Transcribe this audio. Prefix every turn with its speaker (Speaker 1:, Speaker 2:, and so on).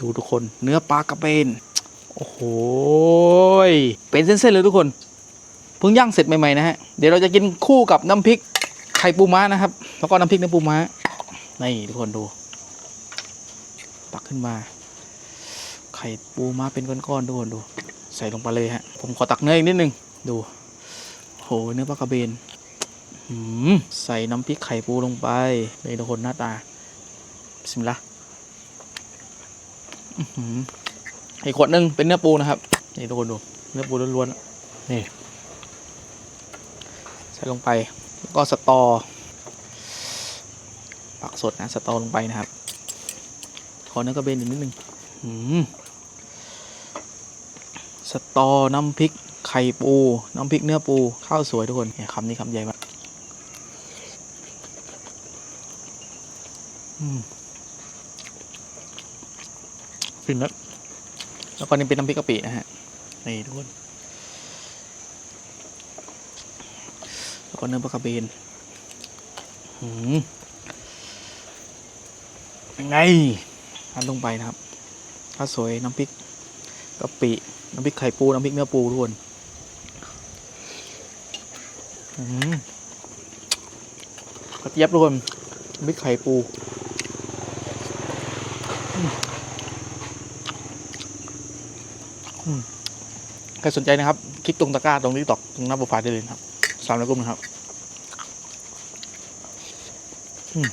Speaker 1: ดูทุกคนเนื้อปลากระเบนโอ้โหเป็นเส้นๆเลยทุกคนเพิ่งย่างเสร็จใหม่ๆนะฮะเดี๋ยวเราจะกินคู่กับน้ำพริกไข่ปูม้านะครับ แล้วก็น้ำพริกเนื้อปูม้านี่ทุกคนดูตักขึ้นมา ไข่ปูม้าเป็นก้อนๆทุกคนดู ใส่ลงไปเลยฮะผมขอตักเนื้ออีกนิดนึงดูโหเนื้อปลากระเบนใส่น้ำพริกไข่ปูลงไปเลยทุกคนหน้าตา บิสมิลลาห์ อีกขวดหนึงเป็นเนื้อปูนะครับนี่ทุกคนดูเนื้อปูล้วนๆนี่ ใส่ลงไปแล้วก็สตอปักสดนะสตอลงไปนะครับ ขอเนื้อกระเบนอีกนิดนึงสตอน้ำพริกไข่ปู น้ำพริกเนื้อปู ข้าวสวยทุกคนเนี่ยคำนี้คำใหญ่มาก อืมฟินแล้ว แล้วก็นี่เป็นน้ำพริกกะปินะฮะ นี่ทุกคน แล้วก็เนื้อปลากระเบนหืมเป็นไงทานลงไปนะครับข้าวสวยน้ำพริกกะปิน้ำพริกไข่ปู น้ำพริกเนื้อปูทุกคนอืมกระเจี๊ยบทุกคนน้ำพริกไข่ปูอืมอืม ใครสนใจนะครับ คลิกตรงตะกร้าตรงนี้ตอกตรงหน้าโปรไฟล์ได้เลยครับสามร้อยกุมนะครับ อืม